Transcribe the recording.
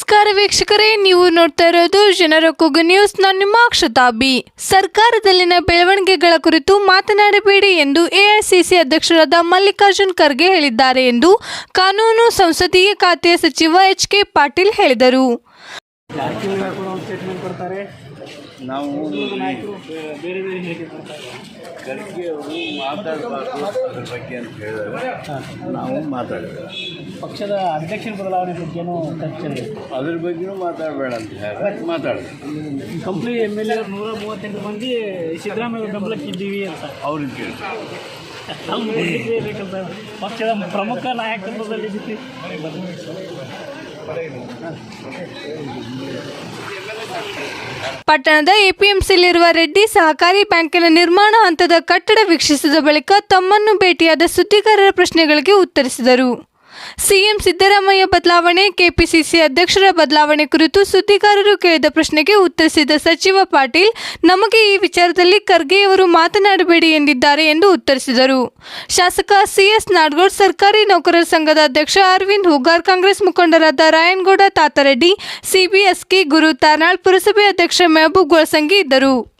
ನಮಸ್ಕಾರ ವೀಕ್ಷಕರೇ, ನೀವು ನೋಡ್ತಾ ಇರೋದು ಜನರ ಕೂಗು ನ್ಯೂಸ್. ನಾನು ನಿಮ್ಮ ಅಕ್ಷತಾಬಿ ಸರ್ಕಾರದಲ್ಲಿನ ಬೆಳವಣಿಗೆಗಳ ಕುರಿತು ಮಾತನಾಡಬೇಡಿ ಎಂದು ಎಐಸಿಸಿ ಅಧ್ಯಕ್ಷರಾದ ಮಲ್ಲಿಕಾರ್ಜುನ್ ಖರ್ಗೆ ಹೇಳಿದ್ದಾರೆ ಎಂದು ಕಾನೂನು ಸಂಸದೀಯ ಖಾತೆಯ ಸಚಿವ ಎಚ್ ಕೆ ಪಾಟೀಲ್ ಹೇಳಿದರು. ಸ್ಟೇಟ್ಮೆಂಟ್ ಕೊಡ್ತಾರೆ. ನಾವು ನಾಯಕರು. ಬೇರೆ ಬೇರೆ ಹೇಳಿಕೆ ಕೊಡ್ತಾರೆ? ಖರ್ಗೆ ಅವರು ಮಾತಾಡಬಾರ್ದು ಅದ್ರ ಬಗ್ಗೆ ಅಂತ ಹೇಳಿದ್ರೆ ನಾವು ಮಾತಾಡಿದ್ರೆ ಪಕ್ಷದ ಅಧ್ಯಕ್ಷರ ಬದಲಾವಣೆ ಬಗ್ಗೆನೂ ಚರ್ಚೆ ಅದ್ರ ಬಗ್ಗೆನೂ ಮಾತಾಡಬೇಡ ಅಂತ ಹೇಳಿ ಮಾತಾಡಿದೆ. ಕಂಪ್ಲಿ ಎಂ ಎಲ್ ಎ ನೂರ ಮೂವತ್ತೆಂಟು ಮಂದಿ ಸಿದ್ದರಾಮಯ್ಯ ಬೆಂಬಲಕ್ಕಿದ್ದೀವಿ ಬೆಂಬಲಕ್ಕೆ ಇದ್ದೀವಿ ಅಂತ. ಅವ್ರಿಗೆ ಕೇಳಿ ನಾವು ಮುಂದಕ್ಕೆ ಬೇಕಂತ ಪಕ್ಷದ ಪ್ರಮುಖ ನಾಯಕತ್ವದಲ್ಲಿ ಪಟ್ಟಣದ ಎಪಿಎಂಸಿಯಲ್ಲಿರುವ ರೆಡ್ಡಿ ಸಹಕಾರಿ ಬ್ಯಾಂಕಿನ ನಿರ್ಮಾಣ ಹಂತದ ಕಟ್ಟಡ ವೀಕ್ಷಿಸಿದ ಬಳಿಕ ತಮ್ಮನ್ನು ಭೇಟಿಯಾದ ಸುದ್ದಿಗಾರರ ಪ್ರಶ್ನೆಗಳಿಗೆ ಉತ್ತರಿಸಿದರು. ಸಿಎಂ ಸಿದ್ದರಾಮಯ್ಯ ಬದಲಾವಣೆ, ಕೆಪಿಸಿಸಿ ಅಧ್ಯಕ್ಷರ ಬದಲಾವಣೆ ಕುರಿತು ಸುದ್ದಿಗಾರರು ಕೇಳಿದ ಪ್ರಶ್ನೆಗೆ ಉತ್ತರಿಸಿದ ಸಚಿವ ಪಾಟೀಲ್, ನಮಗೆ ಈ ವಿಚಾರದಲ್ಲಿ ಖರ್ಗೆಯವರು ಮಾತನಾಡಬೇಡಿ ಎಂದಿದ್ದಾರೆ ಎಂದು ಉತ್ತರಿಸಿದರು. ಶಾಸಕ ಸಿಎಸ್ ನಾಡಗೌಡ್, ಸರ್ಕಾರಿ ನೌಕರರ ಸಂಘದ ಅಧ್ಯಕ್ಷ ಅರವಿಂದ್ ಹುಗಾರ್, ಕಾಂಗ್ರೆಸ್ ಮುಖಂಡರಾದ ರಾಯನಗೌಡ, ತಾತರೆಡ್ಡಿ, ಸಿಬಿಎಸ್ಕಿ ಗುರು ತಾರ್ನಾಳ್ ಪುರಸಭೆ ಅಧ್ಯಕ್ಷ ಮೆಹಬೂಬ್ ಗೋಳಸಂಗಿ ಇದ್ದರು.